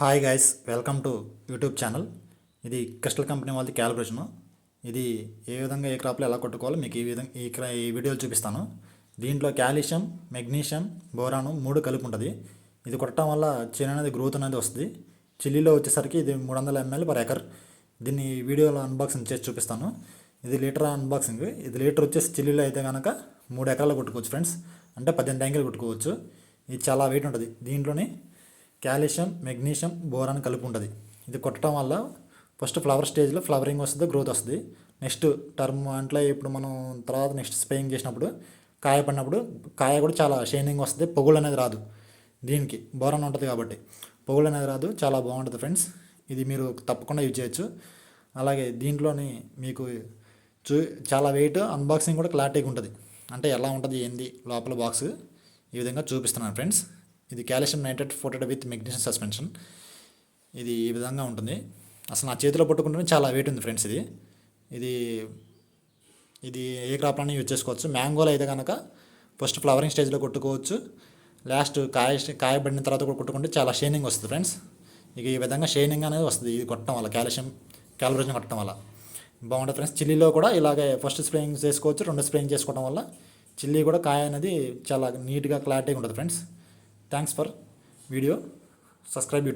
Hi guys welcome to YouTube channel ఇది crystal company వాళ్ళది calibration ఇది ఏ విధంగా ఏ క్రాప్లో ఎలా కొట్టుకోవాలో మీకు ఈ విధంగా ఈ క్రా ఈ వీడియోలు చూపిస్తాను. దీంట్లో క్యాల్షియం మెగ్నీషియం బోరాను మూడు కలిపి ఉంటుంది ఇది కొట్టడం వల్ల చేను అనేది గ్రోత్ అనేది వస్తుంది. చిల్లీలో వచ్చేసరికి ఇది మూడు వందల ఎంఎల్ పర్ ఎకర్ దీన్ని వీడియోలో అన్బాక్సింగ్ చేసి చూపిస్తాను. ఇది లీటర్ అన్బాక్సింగ్ ఇది లీటర్ వచ్చేసి చిల్లీలో అయితే కనుక మూడు ఎకరాలు కొట్టుకోవచ్చు ఫ్రెండ్స్ అంటే పద్దెనిమిది ట్యాంకులు కొట్టుకోవచ్చు. ఇది చాలా వెయిట్ ఉంటుంది. దీంట్లోనే కాల్షియం మెగ్నీషియం బోరాన్ కలిపి ఉంటుంది ఇది కొట్టడం వల్ల ఫస్ట్ ఫ్లవర్ స్టేజ్లో ఫ్లవరింగ్ వస్తుంది గ్రోత్ వస్తుంది. నెక్స్ట్ టర్మ్ అంటే ఇప్పుడు మనం తర్వాత నెక్స్ట్ స్ప్రేయింగ్ చేసినప్పుడు కాయ పడినప్పుడు కాయ కూడా చాలా షైనింగ్ వస్తుంది పొగులు అనేది రాదు. దీనికి బోరాన్ ఉంటుంది కాబట్టి పొగులు అనేది రాదు చాలా బాగుంటుంది ఫ్రెండ్స్. ఇది మీరు తప్పకుండా యూజ్ చేయొచ్చు. అలాగే దీంట్లోని మీకు చూ చాలా వెయిట్ అన్బాక్సింగ్ కూడా క్లారిటీగా ఉంటుంది. అంటే ఎలా ఉంటుంది ఏంది లోపల బాక్స్ ఈ విధంగా చూపిస్తున్నాను ఫ్రెండ్స్. ఇది కాల్షియం నైట్రేట్ ఫోటెడ్ విత్ మెగ్నీషియం సస్పెన్షన్. ఇది ఈ విధంగా ఉంటుంది. అసలు నా చేతిలో పట్టుకుంటేనే చాలా వెయిట్ ఉంది ఫ్రెండ్స్ ఇది. ఇది ఇది ఏ క్రాప్లోనే యూజ్ చేసుకోవచ్చు. మ్యాంగోలో అయితే కనుక ఫస్ట్ ఫ్లవరింగ్ స్టేజ్లో కొట్టుకోవచ్చు. లాస్ట్ కాయ కాయ పడిన తర్వాత కూడా కొట్టుకుంటే చాలా షైనింగ్ వస్తుంది ఫ్రెండ్స్. ఇక ఈ విధంగా షైనింగ్ అనేది వస్తుంది ఇది కొట్టడం వల్ల క్యాల్షియం క్యాలబ్రేషన్ కొట్టడం వల్ల. బాగుంటుంది ఫ్రెండ్స్. చిల్లీలో కూడా ఇలాగే ఫస్ట్ స్ప్రేయింగ్ చేసుకోవచ్చు. రెండు స్ప్రేయింగ్ చేసుకోవడం వల్ల చిల్లీ కూడా కాయ అనేది చాలా నీట్గా క్లారిటీగా ఉంటుంది friends. Thanks for video subscribe